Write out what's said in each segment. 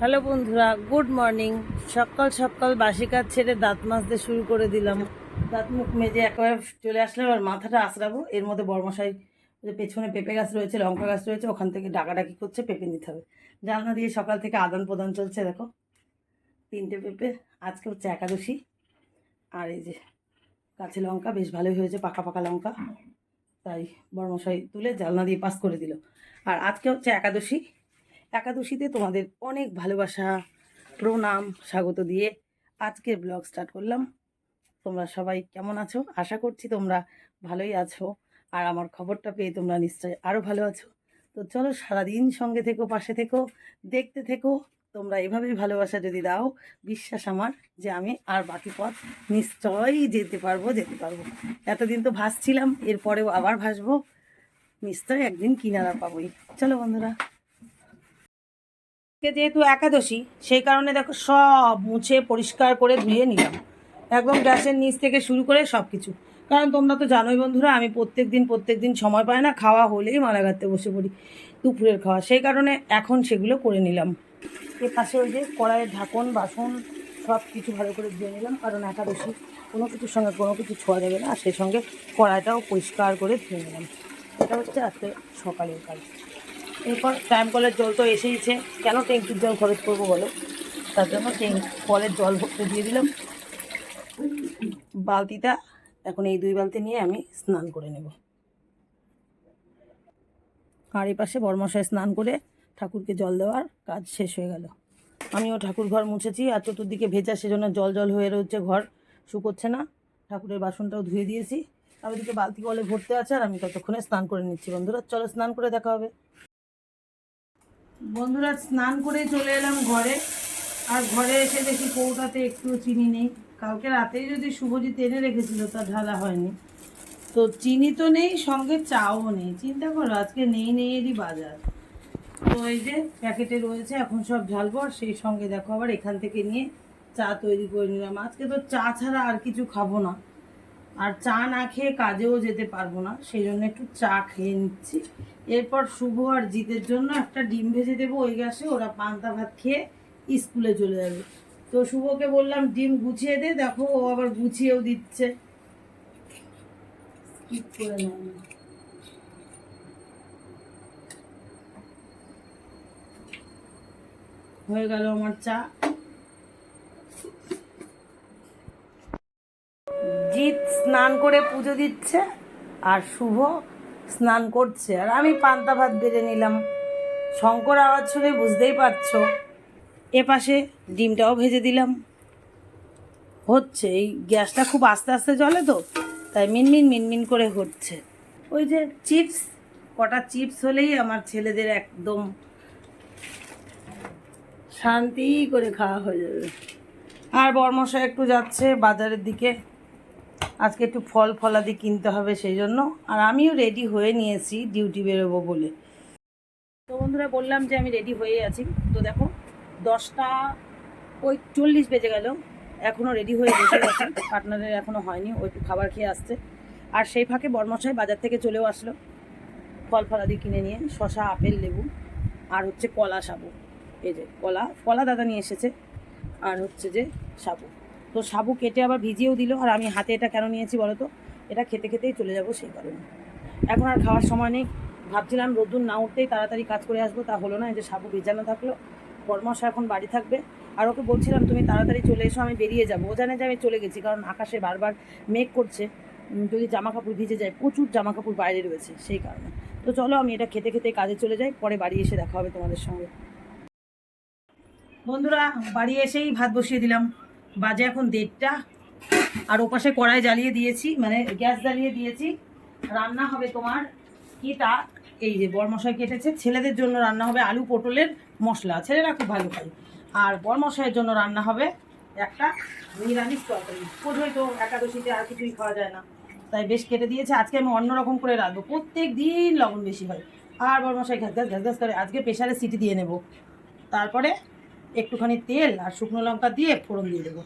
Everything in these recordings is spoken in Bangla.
হ্যালো বন্ধুরা, গুড মর্নিং। সকাল সকাল বাসি কাজ ছেড়ে দাঁত মাজতে শুরু করে দিলাম। দাঁত মুখ মেজে একেবারে চলে আসলাম আর মাথাটা আঁচড়াবো। এর মধ্যে বর্মশাই যে পেছনে পেঁপে গাছ রয়েছে, লঙ্কা গাছ রয়েছে, ওখান থেকে ডাকাডাকি করছে, পেঁপে নিতে হবে। জানলা দিয়ে সকাল থেকে আদান প্রদান চলছে, দেখো। তিনটে পেঁপে, আজকে হচ্ছে একাদশী। আর এই যে কাঁচা লঙ্কা, বেশ ভালোই হয়েছে, পাকা পাকা লঙ্কা। তাই বর্মশাই তুলে জানলা দিয়ে পাস করে দিল। আর আজকে হচ্ছে একাদশী। একাদশীতে তোমাদের অনেক ভালোবাসা, প্রণাম, স্বাগত দিয়ে আজকের ব্লগ স্টার্ট করলাম। তোমরা সবাই কেমন আছো? আশা করছি তোমরা ভালোই আছো। আর আমার খবরটা পেয়ে তোমরা নিশ্চয়ই আরও ভালো আছো। তো চলো সারাদিন সঙ্গে থেকো, পাশে থেকো, দেখতে থেকো। তোমরা এভাবেই ভালোবাসা যদি দাও, বিশ্বাস আমার যে আমি আর বাকি পথ নিশ্চয়ই যেতে পারব যেতে পারব। এতদিন তো ভাসছিলাম, এরপরেও আবার ভাসবো। নিশ্চয়ই একদিন কিনারা পাবোই। চলো বন্ধুরা। আজকে যেহেতু একাদশী, সেই কারণে দেখো সব মুছে পরিষ্কার করে ধুয়ে নিলাম। একদম গ্যাসের নিচ থেকে শুরু করে সব কিছু কারণ তোমরা তো জানোই বন্ধুরা, আমি প্রত্যেক দিন প্রত্যেক দিন সময় পাই না, খাওয়া হলেই মালা গাঁতে বসে পড়ি দুপুরের খাওয়া। সেই কারণে এখন সেগুলো করে নিলাম। এর পাশে ওই যে কড়াইয়ের ঢাকন, বাসন সব কিছু ভালো করে ধুয়ে নিলাম, কারণ একাদশী, কোনো কিছুর সঙ্গে কোনো কিছু ছোঁয়া যাবে না সেই সঙ্গে কড়াইটাও পরিষ্কার করে ধুয়ে নিলাম। এটা হচ্ছে আজকে সকালের কাজ। এরপর টাইম কলের জল তো এসেইছে। কেন ট্যাঙ্কির জল খরচ করব বলো? তার জন্য ট্যাঙ্ক, কলের জল ভরতে দিয়ে দিলাম। বালতিটা এখন এই দুই বালতি নিয়ে আমি স্নান করে নেব। আর পাশে বর্মশায় স্নান করে ঠাকুরকে জল দেওয়ার কাজ শেষ হয়ে গেল। আমিও ঠাকুর ঘর মুছেছি আর চতুর্দিকে ভেজা সেজন্য জল জল হয়ে রয়েছে, ঘর শুকোচ্ছে না। ঠাকুরের বাসনটাও ধুয়ে দিয়েছি। আর ওইদিকে বালতি কলে ভরতে আছে আর আমি ততক্ষণে স্নান করে নিচ্ছি বন্ধুরা। চলো স্নান করে দেখা হবে। বন্ধুরা স্নান করে চলে এলাম ঘরে। আর ঘরে এসে দেখি কৌটাতে একটু চিনি নেই। কালকে রাতেই যদি শুভজিৎ এনে রেখেছিল, তা ঢালা হয়নি। তো চিনি তো নেই, সঙ্গে চাও নেই। চিন্তা করো, আজকে নেই নেই এরই বাজার। তো এই যে প্যাকেটে রয়েছে, এখন সব ঢালবো, আর সেই সঙ্গে দেখো আবার এখান থেকে নিয়ে চা তৈরি করে নিলাম। আজকে তো চা ছাড়া আর কিছু খাব না। আর চা না খেয়ে কাজেও যেতে পারব না, সেই জন্য একটু চা খেয়ে নিচ্ছি। এরপর শুভ আর জিতের জন্য একটা ডিম ভেজে দেবো ওই গ্যাসে, ওরা পান্তা ভাত খেয়ে স্কুলে চলে যাবে। তো শুভকে বললাম, ডিম গুছিয়ে দে, দেখো ও আবার গুছিয়েও দিচ্ছে। করে নেয়। হয়ে গেল আমার চা। জিৎ স্নান করে পুজো দিচ্ছে আর শুভ স্নান করছে। আর আমি পান্তা ভাত বেড়ে নিলাম। শঙ্কর আওয়াজ শুনে বুঝতেই পারছ, এ পাশে ডিমটাও ভেজে দিলাম। হচ্ছে, এই গ্যাসটা খুব আস্তে আস্তে জ্বলে তো, তাই মিনমিন মিনমিন করে হচ্ছে। ওই যে চিপস, কটা চিপস হলেই আমার ছেলেদের একদম শান্তি করে খাওয়া হয়ে যাবে। আর বর্মশা একটু যাচ্ছে বাজারের দিকে। আজকে একটু ফল ফলাদি কিনতে হবে সেই জন্য। আর আমিও রেডি হয়ে নিয়েছি ডিউটি বেরোবো বলে। তো বন্ধুরা, বললাম যে আমি রেডি হয়ে আছি। তো দেখো, দশটা ওই চল্লিশ বেজে গেল। এখনও রেডি হয়ে বসে গেছে পার্টনারের এখনও হয়নি ওই একটু খাবার খেয়ে আসছে। আর সেই ফাঁকে বর্মশাই বাজার থেকে চলেও আসলো। ফল ফলাদি কিনে নিয়ে শশা আপেল, লেবু, আর হচ্ছে কলা সাবু। এই যে কলা কলা দাদা নিয়ে এসেছে। আর হচ্ছে যে সাবু। তো সাবু কেটে আবার ভিজিয়েও দিল, আর আমি হাতে এটা কেন নিয়েছি বলো তো এটা খেতে খেতেই চলে যাব সেই কারণে। এখন আর খাওয়ার সময় নেই। ভাবছিলাম রোদ্দুর না উঠতেই তাড়াতাড়ি কাজ করে আসব, তা হলো না, এই যে সাবু ভেজানো থাকল। কর্মশা এখন বাড়ি থাকবে। আর ওকে বলছিলাম, তুমি তাড়াতাড়ি চলে এসো, আমি বেরিয়ে যাব। ও জানে যে আমি চলে গেছি, কারণ আকাশে বারবার মেঘ করছে। যদি জামা কাপড় ভিজে যায়, প্রচুর জামা কাপড় বাইরে রয়েছে সেই কারণে। তো চলো, আমি এটা খেতে খেতে কাজে চলে যাই, পরে বাড়ি এসে দেখা হবে তোমাদের সঙ্গে। বন্ধুরা, বাড়ি এসেই ভাত বসিয়ে দিলাম। বাজে এখন দেড়টা। আর ওপাশে কড়াই জ্বালিয়ে দিয়েছি মানে গ্যাস জ্বালিয়ে দিয়েছি। রান্না হবে তোমার কি তা এই যে বরমশাই কেটেছে, ছেলেদের জন্য রান্না হবে আলু পটলের মশলা, ছেলেরা খুব ভালো খায়। আর বরমশাইয়ের জন্য রান্না হবে একটা নিরামিষ তরকারি। বোধহয় তো একাদশীতে আর কিছুই খাওয়া যায় না। তাই বেশ কেটে দিয়েছে, আজকে আমি অন্যরকম করে রাখব প্রত্যেক দিন লবণ বেশি হয়। আর বরমশাই ঘ্যাস ঘ্যাস ঘ্যাস ঘ্যাস করে, আজকে প্রেশারে সিটি দিয়ে নেব। তারপরে একটুখানি তেল আর শুকনো লঙ্কা দিয়ে ফোড়ন দিয়ে দেবো।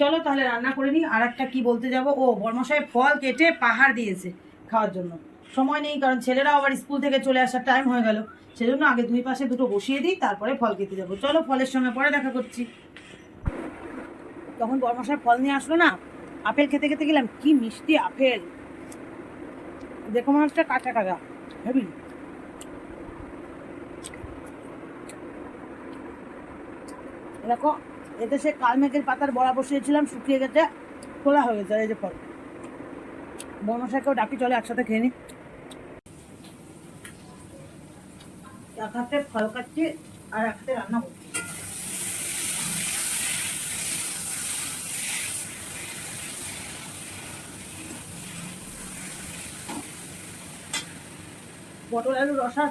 চলো তাহলে রান্না করে নিই আর একটা কী বলতে যাব? ও বর্মশাই ফল কেটে পাহাড় দিয়েছে খাওয়ার জন্য। সময় নেই, কারণ ছেলেরা আবার স্কুল থেকে চলে আসার টাইম হয়ে গেল। সেজন্য আগে দুই পাশে দুটো বসিয়ে দিই, তারপরে ফল খেতে যাব চলো ফলের সঙ্গে পরে দেখা করছি। তখন বর্মশার ফল নিয়ে আসলো না? আপেল খেতে খেতে গেলাম, কি মিষ্টি আপেল। দেখো মনে হচ্ছে কাঁচা কাঁচা, হেবি। দেখো, এতে সে কালমেঘের পাতার বড়া বসিয়েছিলাম, শুকিয়ে গেছে, খোলা হয়ে গেছে, এই যে ফল বর্মশাকেও ডাকি, চলে একসাথে খেয়ে নি। এক হাতে ফল কাটছি, আর এক হাতে রান্না করছি। পটল, আলু, রসা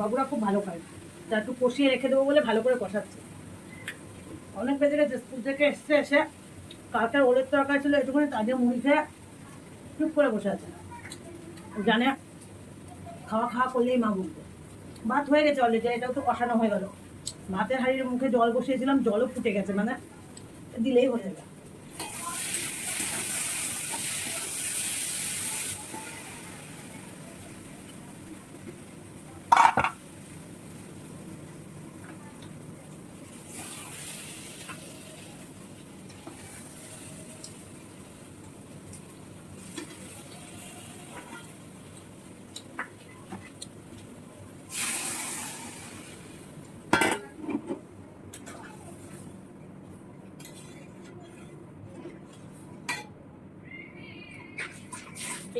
বাবুরা খুব ভালো খায়। তা একটু কষিয়ে রেখে দেবো বলে ভালো করে কষাচ্ছে। অনেক বেজে গেছে স্কুল থেকে এসছে, এসে কালকে ওলের তরকারি ছিল, একটুখানি তাদের মুড়ি খেয়ে চুপ করে বসে আছে। জানে, খাওয়া খাওয়া করলেই মা বলতো ভাত হয়ে গেছে অলরেডি এটাও তো কষানো হয়ে গেল। ভাতের হাড়ির মুখে জল বসিয়েছিলাম, জলও ফুটে গেছে মানে দিলেই হয়ে যাবে।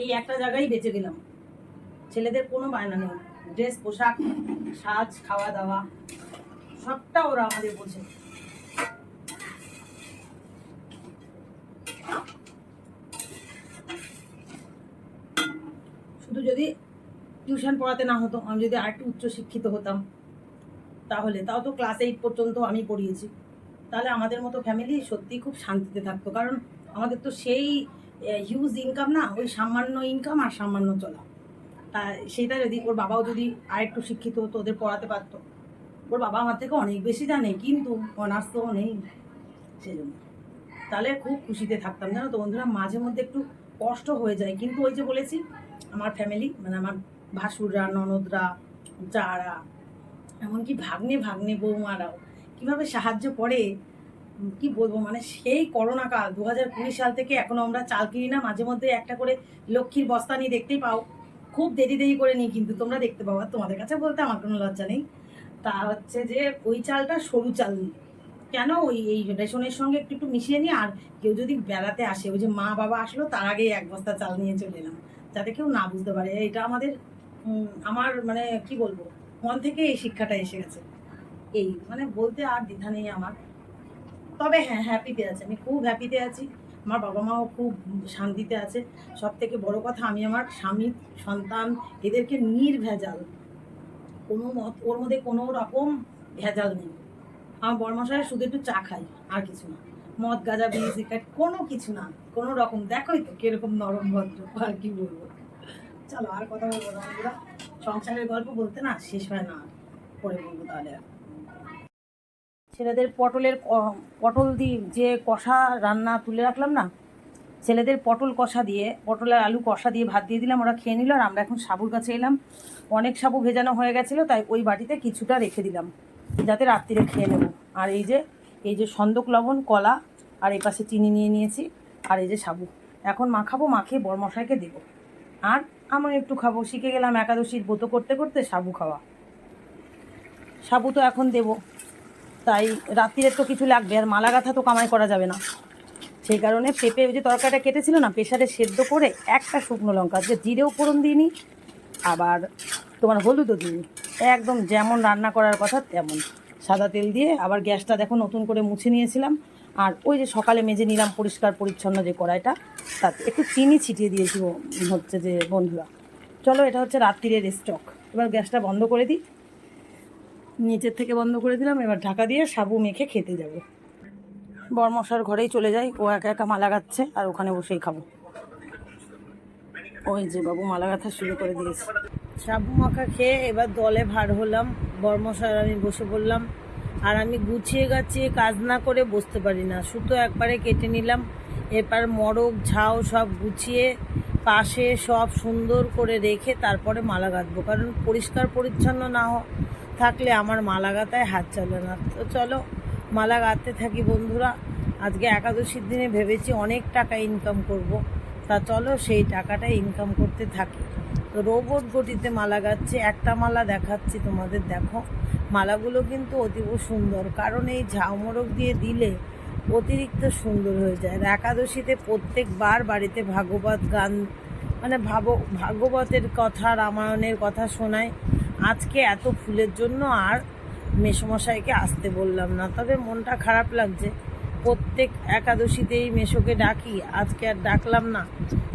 এই একটা জায়গায় বেঁচে গেলাম। ছেলেদের কোনো বায়না নেই। ড্রেস, পোশাক, সাজ, খাওয়া দাওয়া, সবটা ওরা আমাদের বোঝে শুধু যদি টিউশন পড়াতে না হতো, আমি যদি আরেকটু উচ্চ শিক্ষিত হতাম, তাহলে। তাও তো ক্লাস এইট পর্যন্ত আমি পড়িয়েছি। তাহলে আমাদের মতো ফ্যামিলি সত্যিই খুব শান্তিতে থাকতো। কারণ আমাদের তো সেই হিউজ ইনকাম না, ওই সামান্য ইনকাম আর সামান্য চলা তা সেটা যদি ওর বাবাও যদি আরেকটু শিক্ষিত হতো, ওদের পড়াতে পারতো। ওর বাবা আমার থেকে অনেক বেশি জানে, কিন্তু অনার্স তো নেই সেজন্য। তাহলে খুব খুশিতে থাকতাম, জানো তো বন্ধুরা? মাঝে মধ্যে একটু কষ্ট হয়ে যায়। কিন্তু ওই যে বলেছি, আমার ফ্যামিলি মানে আমার ভাসুররা, ননদরা, যারা, এমনকি ভাগ্নে ভাগ্নে বৌমারাও কীভাবে সাহায্য করে কি বলব মানে সেই করোনা কাল দু হাজার কুড়ি সাল থেকে এখনও আমরা চাল কিনি না, মাঝে মধ্যে একটা করে লক্ষ্মীর বস্তা নিয়ে দেখতেই পাও। খুব দেরি দেরি করে নিই কিন্তু, তোমরা দেখতে আর তোমাদের কাছে বলতে আমার কোনো লজ্জা নেই। তা হচ্ছে যে, ওই চালটা সরু চাল। কেন ওই, এই রেশনের সঙ্গে একটু একটু মিশিয়ে নিই? আর কেউ যদি বেড়াতে আসে, ওই যে মা বাবা আসলো, তার আগে এক বস্তা চাল নিয়ে চলে এলাম, যাতে কেউ না বুঝতে পারে। এটা আমাদের আমার মানে কি বলব, মন থেকে এই শিক্ষাটা এসে গেছে। এই মানে বলতে আর দ্বিধা নেই আমার। তবে হ্যাঁ হ্যাপিতে আছে। আমি খুব হ্যাপিতে আছি। আমার বাবা মাও খুব শান্তিতে আছে। সব থেকে বড় কথা, আমি আমার স্বামী, সন্তান, এদেরকে নির্ভেজাল। কোনো মত, ওর মধ্যে কোনো রকম ভেজাল নেই। আমার বরমশাই শুধু একটু চা খাই, আর কিছু না। মদ গাঁজা বিড়ি সিগারেট কোনো কিছু না। কোনো রকম, দেখোই তো কীরকম নরম ভদ্র, আর কি বলব। চলো আর কথা বলব সংসারের গল্প বলতে না শেষ হয় না। পরে বলব তাহলে আর। ছেলেদের পটলের পটল দিয়ে যে কষা রান্না তুলে রাখলাম না, ছেলেদের পটল কষা দিয়ে, পটল আর আলু কষা দিয়ে ভাত দিয়ে দিলাম, ওরা খেয়ে নিল আর আমরা এখন সাবুর কাছে এলাম। অনেক সাবু ভেজানো হয়ে গেছিল, তাই ওই বাটিতে কিছুটা রেখে দিলাম, যাতে রাত্রিরে খেয়ে নেব। আর এই যে এই যে সন্দক লবণ, কলা আর এই পাশে চিনি নিয়ে নিয়েছি, আর এই যে সাবু। এখন মাখাবো, মাখিয়ে বরমশাইকে দেবো। আর আমি একটু খাব, শিখে গেলাম একাদশীর ব্রত করতে করতে সাবু খাওয়া। সাবু তো এখন দেবো। তাই রাত্রিরে তো কিছু লাগবে, আর মালা গাঁথা তো কামাই করা যাবে না। সেই কারণে পেঁপে ওই যে তরকারিটা কেটেছিল না, প্রেশারে সেদ্ধ করে একটা শুকনো লঙ্কা, যে জিরেও ফোড়ন দিইনি, আবার তোমার হলুদও দিইনি। একদম যেমন রান্না করার কথা তেমন। সাদা তেল দিয়ে আবার গ্যাসটা দেখো নতুন করে মুছে নিয়েছিলাম, আর ওই যে সকালে মেজে নিলাম পরিষ্কার পরিচ্ছন্ন যে কড়াইটা, তাতে একটু চিনি ছিটিয়ে দিয়েছি হচ্ছে যে বন্ধুরা। চলো এটা হচ্ছে রাত্রিরের স্টক এবার গ্যাসটা বন্ধ করে দিই। নিচের থেকে বন্ধ করে দিলাম, এবার ঢাকা দিয়ে সাবু মেখে খেতে যাব। বরমশার ঘরেই চলে যাই, ও একা একা মালা গাচ্ছে, আর ওখানে বসেই খাব। ওই যে বাবু মালা গাঁথা শুরু করে দিয়েছে। সাবু মাখা খেয়ে এবার দলে ভার হলাম, বর্মশার আমি বসে পড়লাম, আর আমি গুছিয়ে গাছিয়ে কাজ না করে বসতে পারি না। সুতো একবারে কেটে নিলাম এরপর মরক ঝাউ সব গুছিয়ে, পাশে সব সুন্দর করে রেখে তারপরে মালা গাঁথবো। কারণ পরিষ্কার পরিচ্ছন্ন না থাকলে আমার মালা গাঁথায় হাত চলে না। তো চলো, মালা গাঁথতে থাকি বন্ধুরা। আজকে একাদশীর দিনে ভেবেছি অনেক টাকা ইনকাম করব। তা চলো, সেই টাকাটা ইনকাম করতে থাকি। তো রোবট গটিতে মালা গাচ্ছে, একটা মালা দেখাচ্ছি তোমাদের, দেখো। মালাগুলো কিন্তু অতীব সুন্দর, কারণ এই ঝাউমরক দিয়ে দিলে অতিরিক্ত সুন্দর হয়ে যায়। আর একাদশীতে প্রত্যেকবার বাড়িতে ভাগবত গান মানে ভাব, ভাগবতের কথা, রামায়ণের কথা শোনায়। আজকে এত ফুলের জন্য আর মেসমশাইকে আসতে বললাম না। তবে মনটা খারাপ লাগছে। প্রত্যেক একাদশীতেই মেশোকে ডাকি। আজকে আর ডাকলাম না।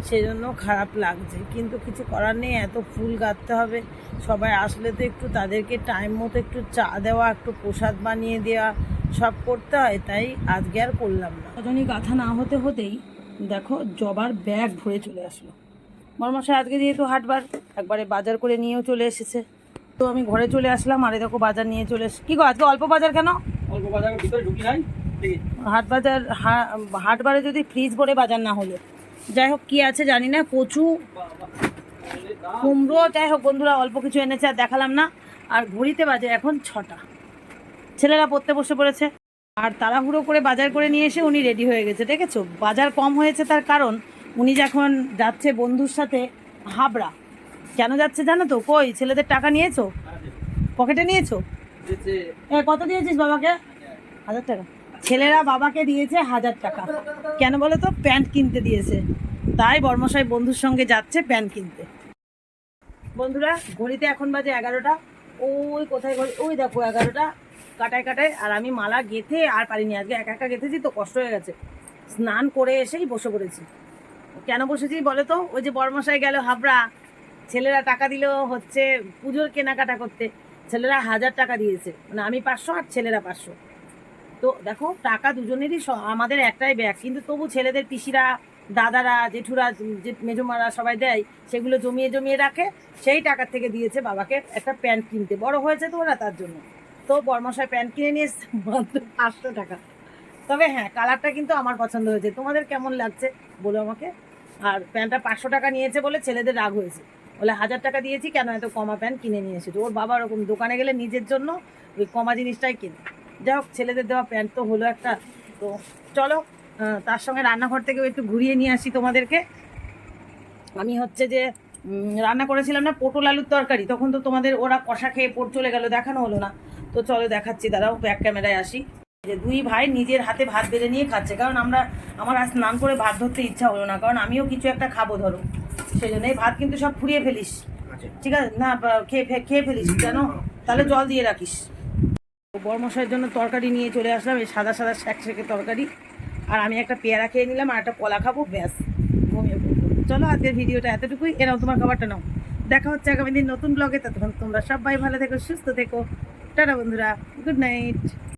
সেজন্য খারাপ লাগছে। কিন্তু কিছু করার নেই। এত ফুল গাঁথতে হবে। সবাই আসলে তো একটু তাদেরকে টাইম মতো একটু চা দেওয়া, একটু প্রসাদ বানিয়ে দেওয়া, সব করতে হয়। তাই আজকে আর করলাম না। কতনি গাঁথা না হতে হতেই দেখো জবার ব্যাগ ভরে চলে আসলো। মরমশাই আজকে যেহেতু হাটবার, একবারে বাজার করে নিয়েও চলে এসেছে। তো আমি ঘরে চলে আসলাম আরে দেখো বাজার নিয়ে চলে কী গো আজকে অল্প বাজার কেন? অল্প বাজারের ভিতরে ঢুকি নাই। হাট বাজার হা- হাটবারে যদি ফ্রিজ ভরে বাজার না হলে। যাই হোক কী আছে জানি না কচু কুমড়ো যাই হোক বন্ধুরা অল্প কিছু এনেছে আর দেখালাম না। আর ঘড়িতে বাজে এখন ছটা। ছেলেরা পড়তে বসে পড়েছে। আর তাড়াহুড়ো করে বাজার করে নিয়ে এসে উনি রেডি হয়ে গেছে দেখেছ? বাজার কম হয়েছে তার কারণ উনি যখন যাচ্ছে বন্ধুর সাথে হাবড়া কেন যাচ্ছে জানো তো? কই? ছেলেদের টাকা নিয়েছো? পকেটে নিয়েছো? এ কত দিয়েছিস বাবাকে? হাজার টাকা। ছেলেরা বাবাকে দিয়েছে হাজার টাকা। কেন বলো তো? প্যান্ট কিনতে দিয়েছে। তাই বর্মশাই বন্ধুর সঙ্গে যাচ্ছে প্যান্ট কিনতে। বন্ধুরা ঘড়িতে এখন বাজে এগারোটা। ওই কোথায় ঘড়ি? ওই দেখো এগারোটা। কাটায় কাটায়। আর আমি মালা গেথে আর পারিনি। আজকে একা একা গেথেছি তো কষ্ট হয়ে গেছে। স্নান করে এসেই বসে পড়েছি। কেন বসেছি বলো তো? ওই যে বর্মশাই গেল হাবড়া। ছেলেরা টাকা দিল হচ্ছে পুজোর কেনাকাটা করতে, ছেলেরা হাজার টাকা দিয়েছে। মানে আমি পাঁচশো আর ছেলেরা পাঁচশো। তো দেখো, টাকা দুজনেরই আমাদের একটাই ব্যাগ। কিন্তু তবু ছেলেদের পিসিরা, দাদারা, জেঠুরা যে মেজমারা সবাই দেয়, সেগুলো জমিয়ে জমিয়ে রাখে। সেই টাকার থেকে দিয়েছে বাবাকে একটা প্যান্ট কিনতে। বড় হয়েছে তো ওরা তার জন্য। তো বর্মশাই প্যান্ট কিনে নিয়ে এসছে মাত্র পাঁচশো টাকা। তবে হ্যাঁ কালারটা কিন্তু আমার পছন্দ হয়েছে। তোমাদের কেমন লাগছে বলো আমাকে? আর প্যান্টটা পাঁচশো টাকা নিয়েছে বলে ছেলেদের রাগ হয়েছে। বলে, হাজার টাকা দিয়েছি, কেন এত কমা প্যান্ট কিনে নিয়ে এসেছে? ওর বাবা ওরকম, দোকানে গেলে নিজের জন্য ওই কমা জিনিসটাই কিনে। যাই হোক, ছেলেদের দেওয়া প্যান্ট তো হলো একটা। তো চলো তার সঙ্গে রান্নাঘর থেকেও একটু ঘুরিয়ে নিয়ে আসি তোমাদেরকে। আমি হচ্ছে যে রান্না করেছিলাম না, পটল আলুর তরকারি। তখন তো তোমাদের ওরা কষা খেয়ে পড় চলে গেল, দেখানো হলো না। তো চলো দেখাচ্ছি, দাঁড়াও ব্যাক ক্যামেরায় আসি। যে দুই ভাই নিজের হাতে ভাত বেড়ে নিয়ে খাচ্ছে। কারণ আমরা, আমার আজ স্নান করে ভাত ধরতে ইচ্ছা হলো না। কারণ আমিও কিছু একটা খাব, ধরো। সেই জন্য এই ভাত কিন্তু সব ফুরিয়ে ফেলিস। ঠিক আছে? না খেয়ে খেয়ে ফেলিস কেন? তাহলে জল দিয়ে রাখিস। বরমশাইয়ের জন্য তরকারি নিয়ে চলে আসলাম এই সাদা সাদা শ্যাক শ্যাকে তরকারি। আর আমি একটা পেয়ারা খেয়ে নিলাম আর একটা কলা খাব ব্যাস। ঘুমিয়ে পড়ব। চলো আজকের ভিডিওটা এতটুকুই। এরাও তোমার খাবারটা নাও। দেখা হচ্ছে আগামী দিন নতুন ব্লগে ততক্ষণ তোমরা সবাই ভালো থেকো সুস্থ থেকো। টাটা বন্ধুরা। Good night.